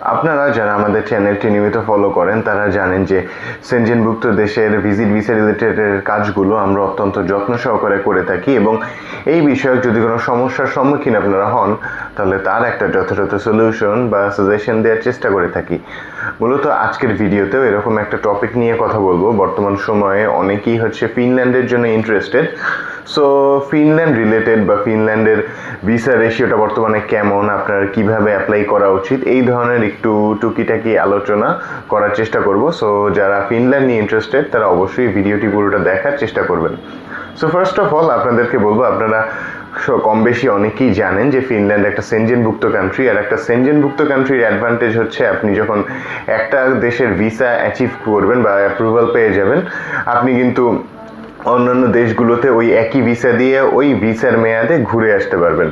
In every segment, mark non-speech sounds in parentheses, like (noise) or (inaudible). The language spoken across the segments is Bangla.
আপনারা যারা আমাদের চ্যানেলটি নিয়মিত ফলো করেন, তারা জানেন যে সেনজেনভুক্ত দেশের ভিজিট ভিসা রিলেটেডের কাজগুলো আমরা অত্যন্ত যত্ন সহকারে করে থাকি এবং এই বিষয়ক যদি কোনো সমস্যার সম্মুখীন আপনারা হন, তাহলে তার একটা যথাযথ সলিউশন বা সাজেশন দেওয়ার চেষ্টা করে থাকি। মূলত আজকের ভিডিওতেও এরকম একটা টপিক নিয়ে কথা বলব। বর্তমান সময়ে অনেকেই হচ্ছে ফিনল্যান্ডের জন্য ইন্টারেস্টেড সো ফিনল্যান্ড রিলেটেড বা ফিনল্যান্ডের ভিসা রেশিওটা বর্তমানে কেমন? আপনার কীভাবে অ্যাপ্লাই করা উচিত? এই ধরনের একটু টুকিটাকি আলোচনা করার চেষ্টা করব। সো যারা ফিনল্যান্ড নিয়ে ইন্টারেস্টেড তারা অবশ্যই ভিডিওটি পুরোটা দেখার চেষ্টা করবেন। সো ফার্স্ট অফ অল আপনাদেরকে বলব, আপনারা কম বেশি অনেকেই জানেন যে ফিনল্যান্ড একটা সেনজেনভুক্ত কান্ট্রি আর একটা সেনজেনভুক্ত কান্ট্রির অ্যাডভান্টেজ হচ্ছে আপনি যখন একটা দেশের ভিসা অ্যাচিভ করবেন বা অ্যাপ্রুভাল পেয়ে যাবেন, আপনি কিন্তু অন্যান্য দেশগুলোতে ওই একই ভিসা দিয়ে ওই ভিসার মেয়াদে ঘুরে আসতে পারবেন।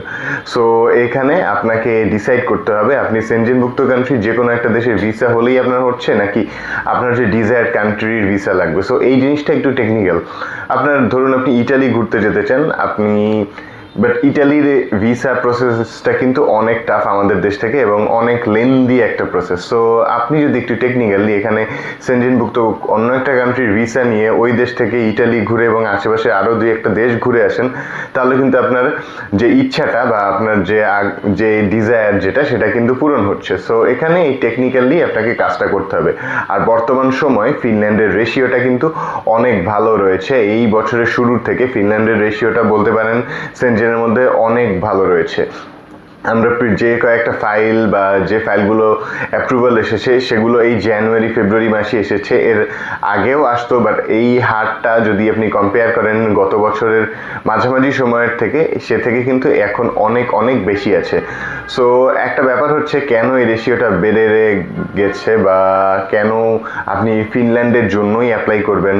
সো এখানে আপনাকে ডিসাইড করতে হবে, আপনি সেনজেনভুক্ত কান্ট্রি যে কোনো একটা দেশের ভিসা হলেই আপনার হচ্ছে, নাকি আপনার যে ডিজায়ার কান্ট্রির ভিসা লাগবে। সো এই জিনিসটা একটু টেকনিক্যাল আপনার, ধরুন আপনি ইটালি ঘুরতে যেতে চান, আপনি বাট ইটালির ভিসা প্রসেসটা কিন্তু অনেক টাফ আমাদের দেশ থেকে এবং অনেক লেন্দি একটা প্রসেস সো আপনি যদি একটু টেকনিক্যালি এখানে সেনজেনভুক্ত অন্য একটা কান্ট্রির ভিসা নিয়ে ওই দেশ থেকে ইটালি ঘুরে এবং আশেপাশে আরও দুই একটা দেশ ঘুরে আসেন, তাহলে কিন্তু আপনার যে ইচ্ছাটা বা আপনার যে যে ডিজায়ার যেটা, সেটা কিন্তু পূরণ হচ্ছে। সো এখানে এই টেকনিক্যালি আপনাকে কাজটা করতে হবে। আর বর্তমান সময় ফিনল্যান্ডের রেশিওটা কিন্তু অনেক ভালো রয়েছে। এই বছরের শুরুর থেকে ফিনল্যান্ডের রেশিওটা বলতে পারেন সেনজেনের মধ্যে অনেক ভালো রয়েছে। আমরা যে কয়েকটা ফাইল বা যে ফাইলগুলো অ্যাপ্রুভাল এসেছে, সেগুলো এই জানুয়ারি ফেব্রুয়ারি মাসে এসেছে। এর আগেও আসতো বাট এই হারটা যদি আপনি কম্পেয়ার করেন গত বছরের মাঝামাঝি সময়ের থেকে, সে থেকে কিন্তু এখন অনেক অনেক বেশি আছে। সো একটা ব্যাপার হচ্ছে কেন এই রেশিওটা বেড়ে গেছে বা কেন আপনি ফিনল্যান্ডের জন্যই অ্যাপ্লাই করবেন?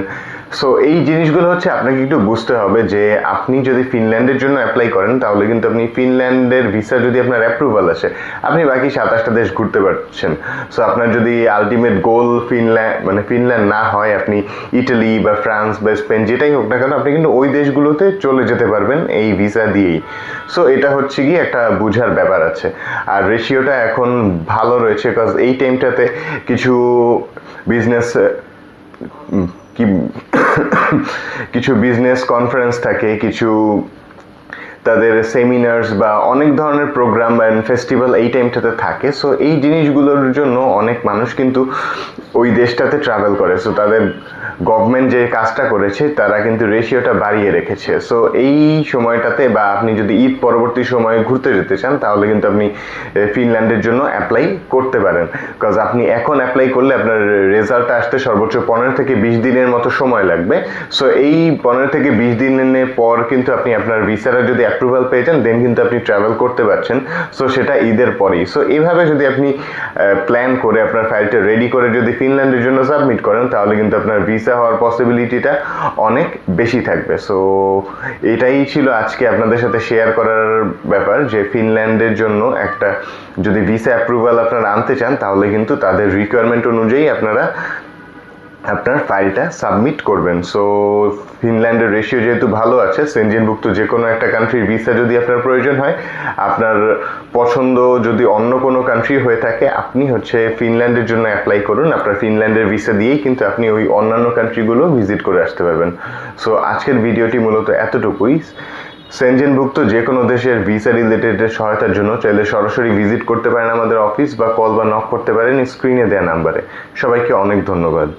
সো এই জিনিসগুলো হচ্ছে আপনাকে একটু বুঝতে হবে যে আপনি যদি ফিনল্যান্ডের জন্য অ্যাপ্লাই করেন, তাহলে কিন্তু আপনি ফিনল্যান্ডের ভিসা যদি আপনার অ্যাপ্রুভাল আসে, আপনি বাকি সাতাশটা দেশ ঘুরতে পারছেন। সো আপনার যদি আলটিমেট গোল ফিনল্যান্ড মানে ফিনল্যান্ড না হয়, আপনি ইটালি বা ফ্রান্স বা স্পেন যেটাই হোক না কেন, আপনি কিন্তু ওই দেশগুলোতে চলে যেতে পারবেন এই ভিসা দিয়েই। সো এটা হচ্ছে কি একটা বুঝার ব্যাপার আছে। আর রেশিওটা এখন ভালো রয়েছে বিকজ এই টাইমটাতে কিছু বিজনেস (coughs) কিছু বিজনেস কনফারেন্স থাকে, কিছু তাদের সেমিনার্স বা অনেক ধরনের প্রোগ্রাম বা ফেস্টিভ্যাল এই টাইমটাতে থাকে। সো এই জিনিসগুলোর জন্য অনেক মানুষ কিন্তু ওই দেশটাতে ট্রাভেল করে। সো তাদের গভর্নমেন্ট যে কাজটা করেছে, তারা কিন্তু রেশিওটা বাড়িয়ে রেখেছে। সো এই সময়টাতে বা আপনি যদি ঈদ পরবর্তী সময়ে ঘুরতে যেতে চান, তাহলে কিন্তু আপনি ফিনল্যান্ডের জন্য অ্যাপ্লাই করতে পারেন। বিকজ আপনি এখন অ্যাপ্লাই করলে আপনার রেজাল্ট আসতে সর্বোচ্চ পনেরো থেকে বিশ দিনের মতো সময় লাগবে। সো এই পনেরো থেকে বিশ দিনের পর কিন্তু আপনি আপনার ভিসাটা যদি অ্যাপ্রুভাল পেয়ে যান দেন কিন্তু আপনি ট্রাভেল করতে পারছেন। সো সেটা ঈদের পরেই। সো এইভাবে যদি আপনি প্ল্যান করে আপনার ফাইলটা রেডি করে যদি ফিনল্যান্ডের জন্য সাবমিট করেন, তাহলে কিন্তু আপনার ভিসা হওয়ার পসিবিলিটিটা অনেক বেশি থাকবে। সো এটাই ছিল আজকে আপনাদের সাথে শেয়ার করার ব্যাপার যে ফিনল্যান্ডের জন্য একটা যদি ভিসা অ্যাপ্রুভাল আপনারা আনতে চান, তাহলে কিন্তু তাদের রিকোয়ারমেন্ট অনুযায়ী আপনারা আপনার ফাইলটা সাবমিট করবেন। সো ফিনল্যান্ডের রেশিও যেহেতু ভালো আছে সেনজেনভুক্ত যে কোনো একটা কান্ট্রির ভিসা যদি আপনার প্রয়োজন হয়, আপনার পছন্দ যদি অন্য কোনো কান্ট্রি হয়ে থাকে, আপনি হচ্ছে ফিনল্যান্ডের জন্য অ্যাপ্লাই করুন। আপনার ফিনল্যান্ডের ভিসা দিয়েই কিন্তু আপনি ওই অন্যান্য কান্ট্রিগুলো ভিজিট করে আসতে পারবেন। সো আজকের ভিডিওটি মূলত এতটুকুই। সেনজেনভুক্ত যে কোনো দেশের ভিসা রিলেটেড সহায়তার জন্য চাইলে সরাসরি ভিজিট করতে পারেন আমাদের অফিস বা কল বা নক করতে পারেন স্ক্রিনে দেওয়া নাম্বারে সবাইকে অনেক ধন্যবাদ।